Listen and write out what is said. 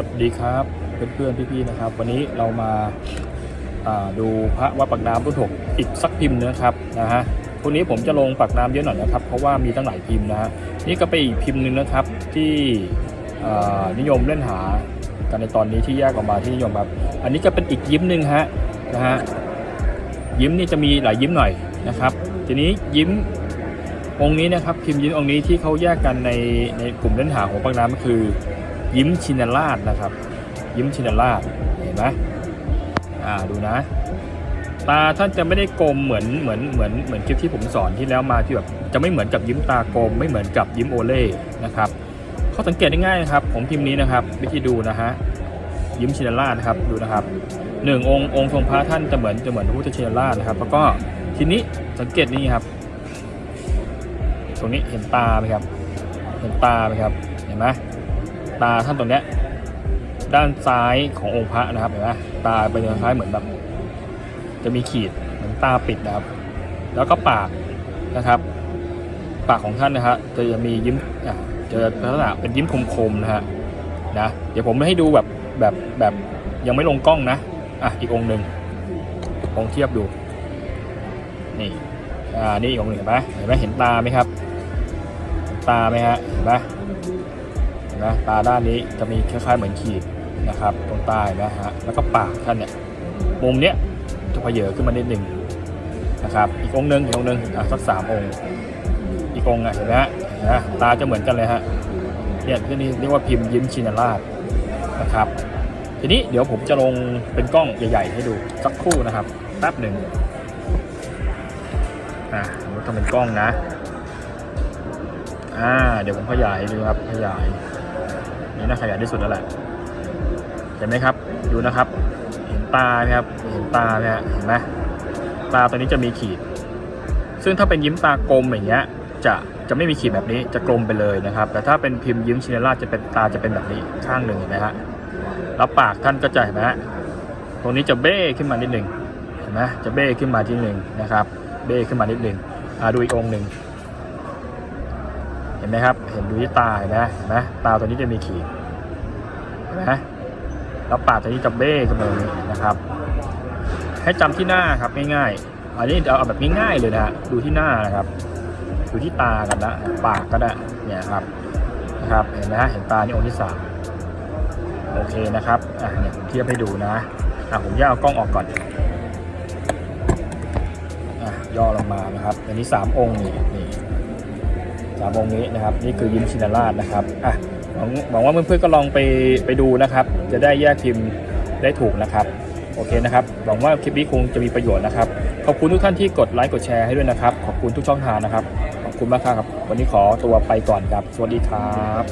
สวัสดีครับเพื่อนๆพี่ๆนะครับ วันนี้เรามาาดูพระวัดปากน้ำรุ่นหกอีกสักพิมพ์นะครับนะฮะพวนี้ผมจะลงปากน้ำเยอะหน่อยนะครับ เพราะว่ามีตั้งหลายพิมพ์นะฮะนี่ก็เป็นอีกพิมพ์หนึ่งนะครับที่นิยมเล่นหากันในตอนนี้ที่แยกออกมาที่นิยมครับอันนี้ก็เป็นอีกยิ้มหนึ่งฮะนะฮะยิ้มนี่จะมีหลายยิ้มหน่อยนะครับ ทีนี้ยิ้มองค์นี้นะครับพิมพ์ยิ้มองค์นี้ที่เขาแยกกันในในกลุ่มเล่นหาของปากน้ำก็คือ ยิ้มชินราชนะครับ ยิ้มชินราชเห็นไหมอ่าดูนะ ตาท่านจะไม่ได้กลมเหมือนเหมือนเหมือนเหมือนคลิปที่ผมสอนที่แล้วมาที่แบบจะไม่เหมือนกับยิ้มตากลม ไม่เหมือนกับยิ้มโอเล่นะครับเขาสังเกตได้ง่ายนะครับผมพิมพ์นี้นะครับ วิธีดูนะฮะยิ้มชินราชนะครับดูนะครับหนึ่งองค์องค์ทรงพระท่านจะเหมือนจะเหมือนพระพุทธชินราชนะครับ แล้วก็ทีนี้สังเกตนี่ครับ ตรงนี้เห็นตาไหมครับ เห็นตาไหมครับเห็นไหม ตาท่านตรงเนี้ยด้านซ้ายขององค์พระนะครับเห็นไหมตาเป็นคล้ายเหมือนแบบ จะมีขีดเหมือนตาปิดนะครับ แล้วก็ปากนะครับ ปากของท่านนะฮะจะมียิ้มะจะลักษณะเป็นยิ้มคมๆนะฮะนะเดี๋ยวผมให้ดูแบบแบบแบบยังไม่ลงกล้องนะอะอีกองค์หนึ่งลองเทียบดูนี่อ่านี่อีกองค์หนึ่งเห็นไหมเห็นไหมเห็นตาไหมครับ ตาไหมฮะเห็นไหม นไหมตาด้านนี้จะมีคล้ายๆเหมือนขีดนะครับตรงใต้นะฮะแล้วก็ปากท่านเนี่ยมุมเนี้ยจะเพเยอขึ้นมานิดหนึ่งนะครับอีกองค์หนึ่งอีกองค์หนึ่งอะสักสามองค์ อีกองค์อะเห็นไหมฮะนไหมตาจะเหมือนกันเลยฮะเนี่ยที่นี่เรียกว่าพิมพ์ยิ้มชินราชนะครับ ทีนี้เดี๋ยวผมจะลงเป็นกล้องใหญ่ ๆ ให้ดูสักครู่นะครับแป๊บหนึ่งอะผมต้องเป็นกล้องนะ อ่า เดี๋ยวผมขยายดูครับ ขยาย นี่น่าขยายที่สุดแล้วแหละ เห็นไหมครับ ดูนะครับ เห็นตาไหมครับ เห็นตาไหมฮะเห็นไหมตาตัวนี้จะมีขีด ซึ่งถ้าเป็นยิ้มตากลมอย่างเงี้ย จะจะไม่มีขีดแบบนี้ จะกลมไปเลยนะครับ แต่ถ้าเป็นพิมพ์ยิ้มชินราจะเป็นตาจะเป็นแบบนี้ข้างหนึ่งเห็นไหมฮะ แล้วปากท่านก็จะเห็นไหมฮะ ตรงนี้จะเบ้ขึ้นมานิดหนึ่งเห็นไหมจะเบ้ขึ้นมาทีหนึ่งนะครับ เบ้ขึ้นมานิดหนึ่งอ่าดูอีกองหนึ่ง เห็นไหมครับ เห็นดูที่ตาเห็นไหมนไหมตาตัวนี้จะมีขีดเห็นไหมแล้วปากตัวนี้จะเบ้ขึ้นมาอย่างนี้นะครับ ให้จำที่หน้าครับง่ายๆอันนี้เอาแบบง่ายๆเลยนะฮะดูที่หน้านะครับ ดูที่ตากันนะปากก็ได้เนี่ยครับนะครับ เห็นไหมฮะเห็นตานี่องค์ที่สามโอเคนะครับอะเนี่ยผมเทียบให้ดูนะอะผมย่เอากล้องออกก่อนอะย่อลงมานะครับ อันนี้สามองค์นี่นี่ สามองค์นี้นะครับนี่คือยิ้มชินราชนะครับอะหวังหวังว่าเพื่อนๆก็ลองไปไปดูนะครับ จะได้แยกพิมพ์ได้ถูกนะครับโอเคนะครับหวังว่าคลิปนี้คงจะมีประโยชน์นะครับขอบคุณทุกท่านที่กดไลค์กดแชร์ให้ด้วยนะครับ ขอบคุณทุกช่องทางนะครับขอบคุณมากครับ วันนี้ขอตัวไปก่อนครับ สวัสดีครับ